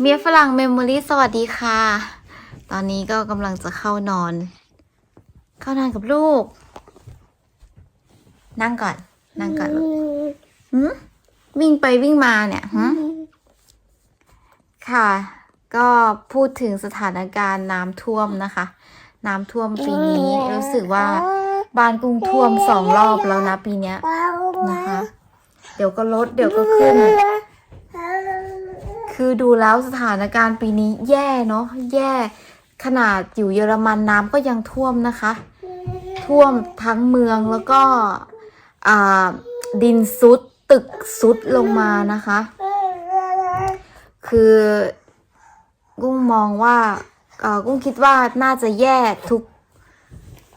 เมียฝรั่งเมมโมรี่สวัสดีค่ะ ตอนนี้ก็กำลังจะเข้านอน เข้านอนกับลูก นั่งก่อน นั่งก่อนลูกหืวิ่งไปวิ่งมาเนี่ยหืค่ะ ก็พูดถึงสถานการณ์น้ำท่วมนะคะ น้ำท่วมปีนี้ รู้สึกว่าบ้านกรุงท่วมสองรอบแล้วนะปีนี้นะคะ เดี๋ยวก็ลดเดี๋ยวก็ขึ้น คือดูแล้วสถานการณ์ปีนี้แย่เนาะแย่ขนาดอยู่เยอรมันน้ำก็ยังท่วมนะคะ ท่วมทั้งเมืองแล้วก็ดินซุดตึกซุดลงมานะคะ คือกุ้งมองว่ากุ้งคิดว่าน่าจะแย่ทุก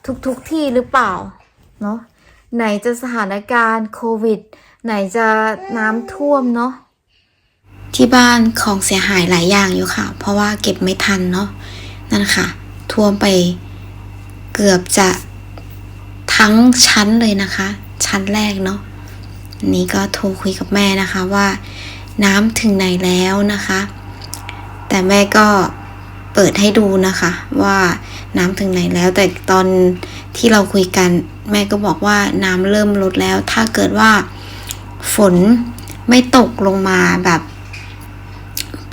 ทุกทุกที่หรือเปล่าเนาะไหนจะสถานการณ์โควิด ไหนจะน้ำท่วมเนาะ ที่บ้านของเสียหายหลายอย่างอยู่ค่ะ เพราะว่าเก็บไม่ทันเนาะนั่นค่ะ ท่วมไปเกือบจะทั้งชั้นเลยนะคะ ชั้นแรกเนาะนี่ก็โทรคุยกับแม่นะคะว่า น้ำถึงไหนแล้วนะคะ แต่แม่ก็เปิดให้ดูนะคะ ว่าน้ำถึงไหนแล้ว แต่ตอนที่เราคุยกัน แม่ก็บอกว่าน้ำเริ่มลดแล้ว ถ้าเกิดว่าฝนไม่ตกลงมาแบบ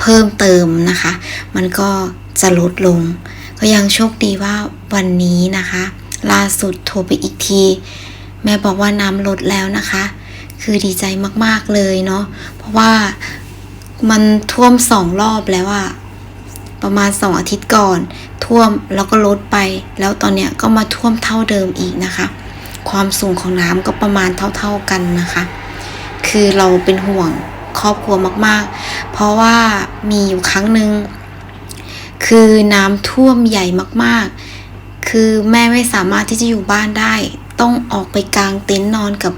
พิ่มเติมนะคะ มันก็จะลดลง ก็ยังโชคดีว่าวันนี้นะคะ ล่าสุดโทรไปอีกที แม่บอกว่าน้ำลดแล้วนะคะ คือดีใจมากๆเลยเนาะเพราะว่ามันท่วมสองรอบแล้วอะประมาณสองอาทิตย์ก่อน ท่วมแล้วก็ลดไป แล้วตอนเนี้ยก็มาท่วมเท่าเดิมอีกนะคะ ความสูงของน้ำก็ประมาณเท่าๆกันนะคะ คือเราเป็นห่วงครอบครัวมากๆ เพราะว่ามีอยู่ครั้งหนึ่งคือน้ำท่วมใหญ่มากๆ คือแม่ไม่สามารถที่จะอยู่บ้านได้ ต้องออกไปกางเต็นท์นอนกับ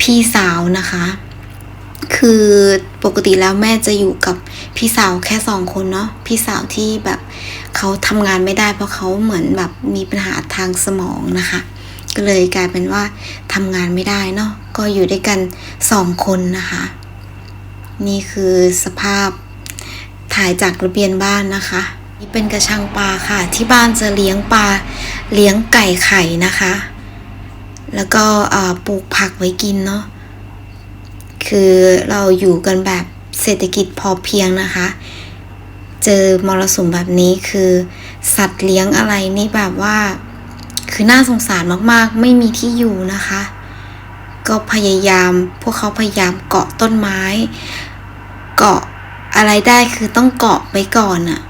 พี่สาวนะคะ คือปกติแล้วแม่จะอยู่กับพี่สาวแค่สองคนเนาะ พี่สาวที่แบบเขาทำงานไม่ได้เพราะเขาเหมือนแบบมีปัญหาทางสมองนะคะ ก็เลยกลายเป็นว่าทำงานไม่ได้เนาะ ก็อยู่ด้วยกันสองคนนะคะ นี่คือสภาพถ่ายจากระเบียงบ้านนะคะ นี่เป็นกระชังปลาค่ะ ที่บ้านจะเลี้ยงปลาเลี้ยงไก่ไข่นะคะ แล้วก็ปลูกผักไว้กินเนาะคือเราอยู่กันแบบเศรษฐกิจพอเพียงนะคะ เจอมรสุมแบบนี้คือ สัตว์เลี้ยงอะไรนี่แบบว่า คือน่าสงสารมากๆ ไม่มีที่อยู่นะคะ ก็พยายามพวกเขาพยายามเกาะต้นไม้ เกาะอะไรได้คือต้องเกาะไว้ก่อนอะ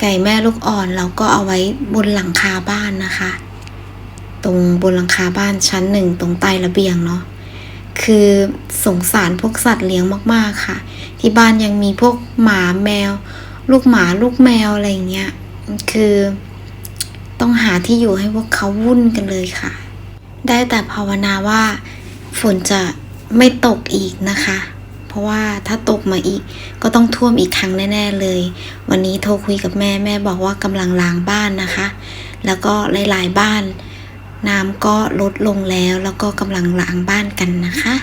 ไก่แม่ลูกอ่อนเราก็เอาไว้บนหลังคาบ้านนะคะ ตรงบนหลังคาบ้านชั้นหนึ่งตรงใต้ระเบียงเนาะคือสงสารพวกสัตว์เลี้ยงมากๆค่ะ ที่บ้านยังมีพวกหมาแมว ลูกหมาลูกแมวอะไรเงี้ยคือต้องหาที่อยู่ให้พวกเขาวุ่นกันเลยค่ะ ได้แต่ภาวนาว่าฝนจะไม่ตกอีกนะคะ เพราะว่าถ้าตกมาอีกก็ต้องท่วมอีกครั้งแน่ ๆเลย วันนี้โทรคุยกับแม่แม่บอกว่ากำลังล้างบ้านนะคะ แล้วก็หลายๆบ้านน้ำก็ลดลงแล้วแล้วก็กำลังล้างบ้านกันนะคะ